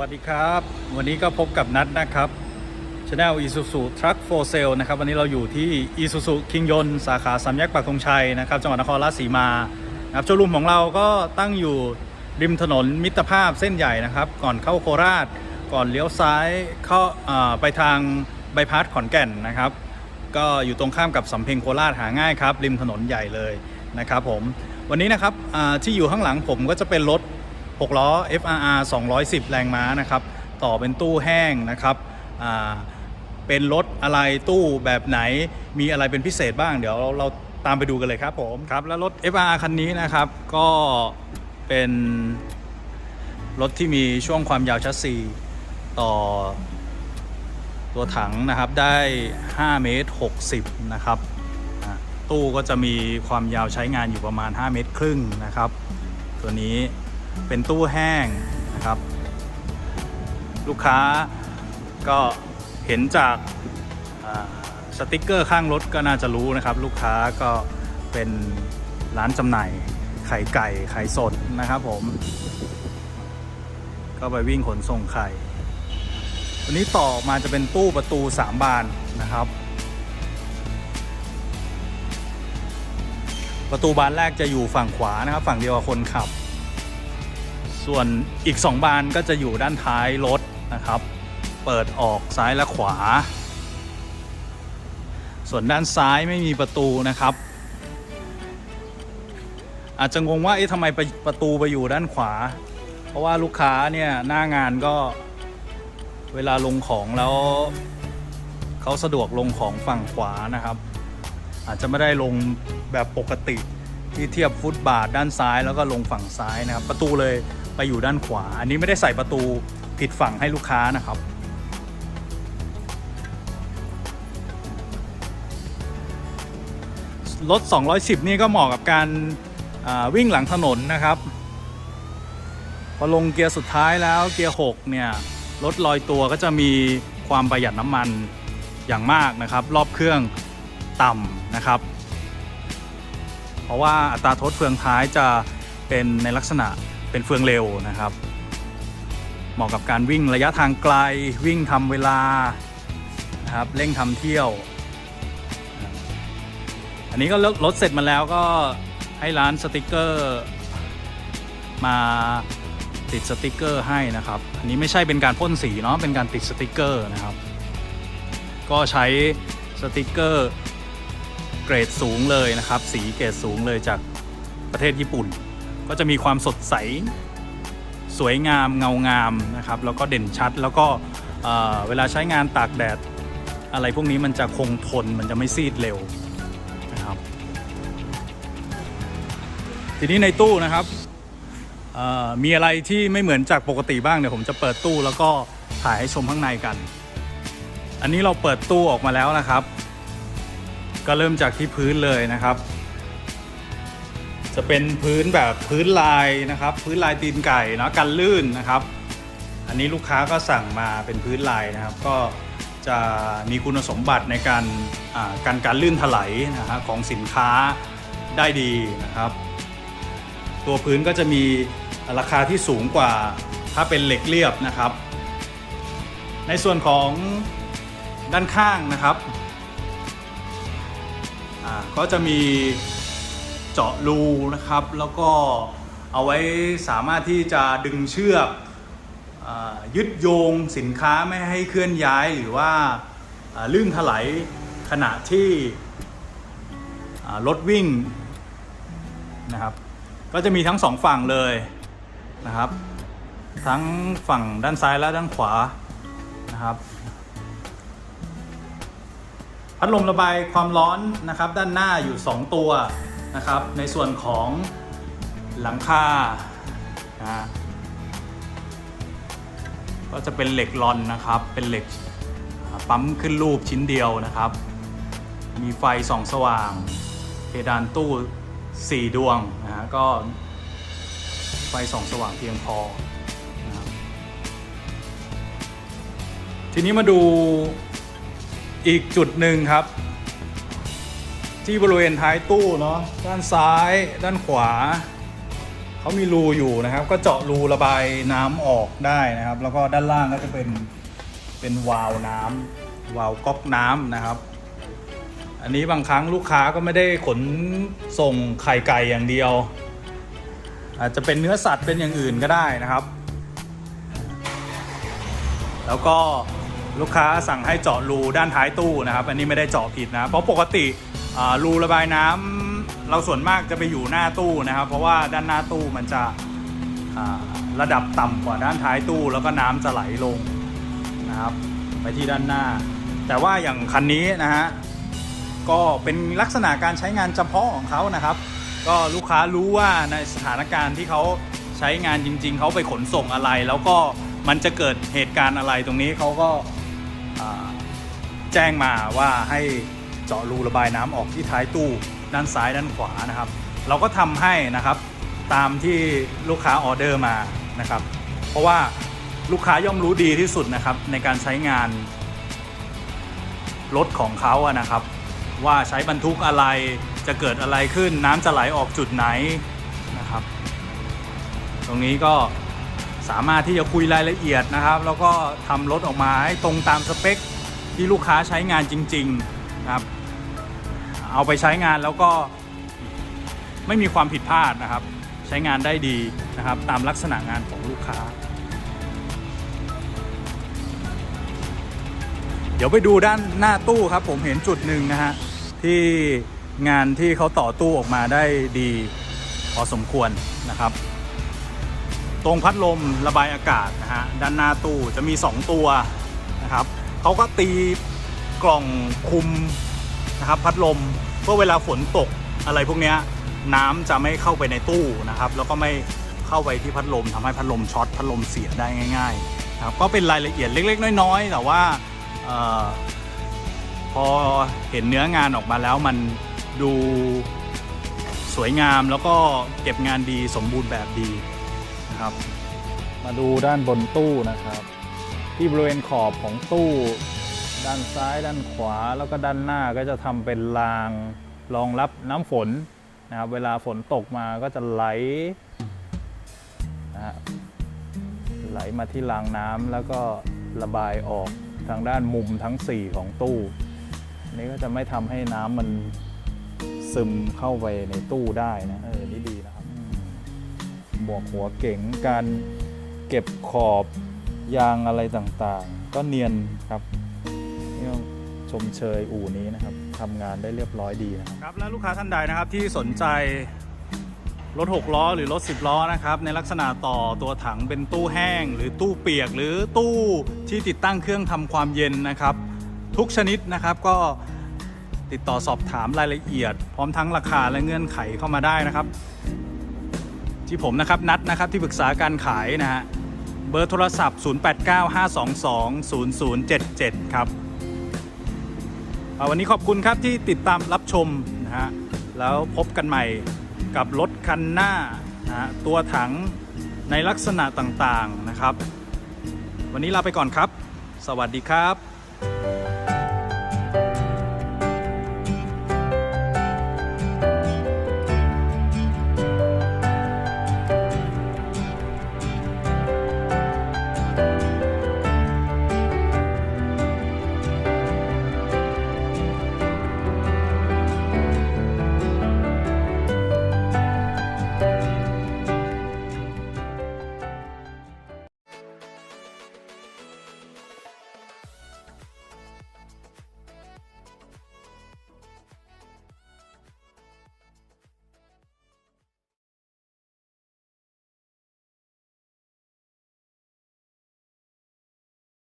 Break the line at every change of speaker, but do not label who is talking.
วัสดีครับ วันนี้ก็พบกับนัดนะครับช anel Isuzu Truck for Sale นะครับวันนี้เราอยู่ที่ Isuzu คิงยนสาขาสามแยกปักธงชัยนะครับจังหวัดนครราชสีมานะครับโชว์รูมของเราก็ตั้งอยู่ริมถนนมิตรภาพเส้นใหญ่นะครับ ก่อนเข้าโคราช ก่อนเลี้ยวซ้ายเข้าไปทางใบพัดขอนแก่นนะครับ ก็อยู่ตรงข้ามกับสำเพ็งโคราชหาง่ายครับ ริมถนนใหญ่เลยนะครับผมวันนี้นะครับที่อยู่ข้างหลังผมก็จะเป็นรถ 6 ล้อ FRR 210 แรงม้านะครับ ต่อเป็นตู้แห้งนะครับเป็นรถอะไรตู้แบบไหนมีอะไรเป็นพิเศษบ้าง เดี๋ยวเราเราตามไปดูกันเลยครับผมครับ แล้วรถ FRR คันนี้นะครับก็เป็นรถที่มีช่วงความยาวชัสซีต่อตัวถังนะครับได้ 5 เมตร 60 นะครับตู้ก็จะมีความยาวใช้งานอยู่ประมาณ 5 เมตรครึ่งนะครับ ตัวนี้ เป็นตู้แห้งนะครับ ลูกค้าก็เห็นจากสติกเกอร์ข้างรถก็น่าจะรู้นะครับ ลูกค้าก็เป็นร้านจำหน่ายไข่ไก่ไข่สดนะครับผม ก็ไปวิ่งขนส่งไข่วันนี้ต่อมาจะเป็นตู้ประตู 3 บานนะครับ ประตูบานแรกจะอยู่ฝั่งขวานะครับ ฝั่งเดียวกับคนขับ ส่วนอีก 2 บานก็จะอยู่ด้านท้ายรถนะครับ เปิดออกซ้ายและขวา ส่วนด้านซ้ายไม่มีประตูนะครับ อาจจะงงว่าเอ๊ะทำไมปประตูไปอยู่ด้านขวา เพราะว่าลูกค้าเนี่ยหน้างานก็เวลาลงของแล้วเขาสะดวกลงของฝั่งขวานะครับ อาจจะไม่ได้ลงแบบปกติที่เทียบฟุตบาทด้านซ้ายแล้วก็ลงฝั่งซ้ายนะครับ ประตูเลย ไปอยู่ด้านขวา อันนี้ไม่ได้ใส่ประตูผิดฝั่งให้ลูกค้านะครับ รถ 210 นี่ก็เหมาะกับการาวิ่งหลังถนนนะครับ พอลงเกียร์สุดท้ายแล้วเกียร์ 6 เนี่ย รถลอยตัวก็จะมีความประหยัดน้ำมันอย่างมากนะครับ รอบเครื่องต่ำนะครับ เพราะว่าอัตราทดเฟืองท้ายจะเป็นในลักษณะ เป็นเฟืองเร็วนะครับ เหมาะกับการวิ่งระยะทางไกลวิ่งทำเวลานะครับเร่งทำเที่ยว อันนี้ก็รถเสร็จมาแล้วก็ให้ร้านสติกเกอร์มาติดสติกเกอร์ให้นะครับ อันนี้ไม่ใช่เป็นการพ่นสีเนาะ เป็นการติดสติกเกอร์นะครับ ก็ใช้สติกเกอร์เกรดสูงเลยนะครับ สีเกรดสูงเลยจากประเทศญี่ปุ่น ก็จะมีความสดใส สวยงามเงางามนะครับ แล้วก็เด่นชัดแล้วก็เอ่อเวลาใช้งานตากแดดอะไรพวกนี้มันจะคงทนมันจะไม่ซีดเร็วนะครับทีนี้ในตู้นะครับมีอะไรที่ไม่เหมือนจากปกติบ้างเดี๋ยวผมจะเปิดตู้แล้วก็ถ่ายให้ชมข้างในกัน อันนี้เราเปิดตู้ออกมาแล้วนะครับ ก็เริ่มจากที่พื้นเลยนะครับ จะเป็นพื้นแบบพื้นลายนะครับ พื้นลายตีนไก่เนาะกันลื่นนะครับ อันนี้ลูกค้าก็สั่งมาเป็นพื้นลายนะครับ ก็จะมีคุณสมบัติในการอ่ากันการลื่นถลายนะฮะของสินค้าได้ดีนะครับ ตัวพื้นก็จะมีราคาที่สูงกว่าถ้าเป็นเหล็กเรียบนะครับ ในส่วนของด้านข้างนะครับอ่าก็จะมี เจาะรูนะครับ แล้วก็เอาไว้สามารถที่จะดึงเชือกอยึดโยงสินค้าไม่ให้เคลื่อนย้ายหรือว่าลื่นถลายขณะที่รถวิ่งนะครับ ก็จะมีทั้งสองฝั่งเลยนะครับ ทั้งฝั่งด้านซ้ายและด้านขวานะครับ พัดลมระบายความร้อนนะครับ ด้านหน้าอยู่ 2 ตัว นะครับ ในส่วนของหลังคานะก็จะเป็นเหล็กลอนนะครับ เป็นเหล็กปั๊มขึ้นรูปชิ้นเดียวนะครับ มีไฟส่องสว่าง เพดานตู้ 4 ดวงนะฮะก็ไฟส่องสว่างเพียงพอนะครับทีนี้มาดูอีกจุดหนึ่งครับ ที่บริเวณท้ายตู้เนาะด้านซ้ายด้านขวาเขามีรูอยู่นะครับ ก็เจาะรูระบายน้ำออกได้นะครับ แล้วก็ด้านล่างก็จะเป็นเป็นวาล์วน้ำวาล์วก๊อกน้ำนะครับ อันนี้บางครั้งลูกค้าก็ไม่ได้ขนส่งไข่ไก่อย่างเดียว อาจจะเป็นเนื้อสัตว์เป็นอย่างอื่นก็ได้นะครับ แล้วก็ลูกค้าสั่งให้เจาะรูด้านท้ายตู้นะครับ อันนี้ไม่ได้เจาะผิดนะ เพราะปกติ รูระบายน้ำเราส่วนมากจะไปอยู่หน้าตู้นะครับ เพราะว่าด้านหน้าตู้มันจะระดับต่ำกว่าด้านท้ายตู้ แล้วก็น้ำจะไหลลงนะครับ ไปที่ด้านหน้า แต่ว่าอย่างคันนี้นะฮะก็เป็นลักษณะการใช้งานเฉพาะของเขานะครับ ก็ลูกค้ารู้ว่าในสถานการณ์ที่เขาใช้งานจริง ๆ เขาไปขนส่งอะไร แล้วก็มันจะเกิดเหตุการณ์อะไรตรงนี้เขาก็แจ้งมาว่าให้ เจาะรูระบายน้ำออกที่ท้ายตู้ด้านซ้ายด้านขวานะครับ เราก็ทำให้นะครับตามที่ลูกค้าออเดอร์มานะครับ เพราะว่าลูกค้าย่อมรู้ดีที่สุดนะครับ ในการใช้งานรถของเขาอะนะครับ ว่าใช้บรรทุกอะไรจะเกิดอะไรขึ้น น้ำจะไหลออกจุดไหนนะครับ ตรงนี้ก็สามารถที่จะคุยรายละเอียดนะครับ แล้วก็ทำรถออกมาให้ตรงตามสเปคที่ลูกค้าใช้งานจริง ๆ นะครับ เอาไปใช้งานแล้วก็ไม่มีความผิดพลาดนะครับ ใช้งานได้ดีนะครับ ตามลักษณะงานของลูกค้า เดี๋ยวไปดูด้านหน้าตู้ครับ ผมเห็นจุดหนึ่งนะฮะที่งานที่เขาต่อตู้ออกมาได้ดีพอสมควรนะครับ ตรงพัดลมระบายอากาศนะฮะด้านหน้าตู้จะมี 2 ตัวนะครับเขาก็ตี กล่องคุมนะครับพัดลมเพื่อเวลาฝนตกอะไรพวกนี้น้ำจะไม่เข้าไปในตู้นะครับ แล้วก็ไม่เข้าไปที่พัดลมทำให้พัดลมช็อตพัดลมเสียได้ง่ายๆนะครับก็เป็นรายละเอียดเล็ก ๆ น้อยๆ แต่ว่าออพอเห็นเนื้องานออกมาแล้วมันดูสวยงามแล้วก็เก็บงานดีสมบูรณ์แบบดีนะครับ มาดูด้านบนตู้นะครับ ที่บริเวณขอบของตู้ ด้านซ้ายด้านขวาแล้วก็ด้านหน้าก็จะทำเป็นรางรองรับน้ำฝนนะครับเวลาฝนตกมาก็จะไหลนะฮะไหลมาที่รางน้ำแล้วก็ระบายออกทางด้านมุมทั้ง 4 ของตู้นี้ก็จะไม่ทำให้น้ำมันซึมเข้าไปในตู้ได้นะเออนี่ดีนะครับบวกหัวเก๋งการเก็บขอบยางอะไรต่างๆ ก็เนียนครับ ชมเชยอู่นี้นะครับทำงานได้เรียบร้อยดีนะครับครับและลูกค้าท่านใดนะครับที่สนใจรถ 6 ล้อ หรือรถ 10 ล้อนะครับในลักษณะต่อตัวถังเป็นตู้แห้ง หรือตู้เปียก หรือตู้ที่ติดตั้งเครื่องทำความเย็นนะครับ ทุกชนิดนะครับก็ติดต่อสอบถามรายละเอียด พร้อมทั้งราคาและเงื่อนไขเข้ามาได้นะครับ ที่ผมนะครับนัดนะครับที่ปรึกษาการขายนะฮะเบอร์โทรศัพท์ 0895220077 ครับ วันนี้ขอบคุณครับที่ติดตามรับชมนะฮะแล้วพบกันใหม่กับรถคันหน้านะตัวถังในลักษณะต่างๆนะครับ วันนี้ลาไปก่อนครับ สวัสดีครับ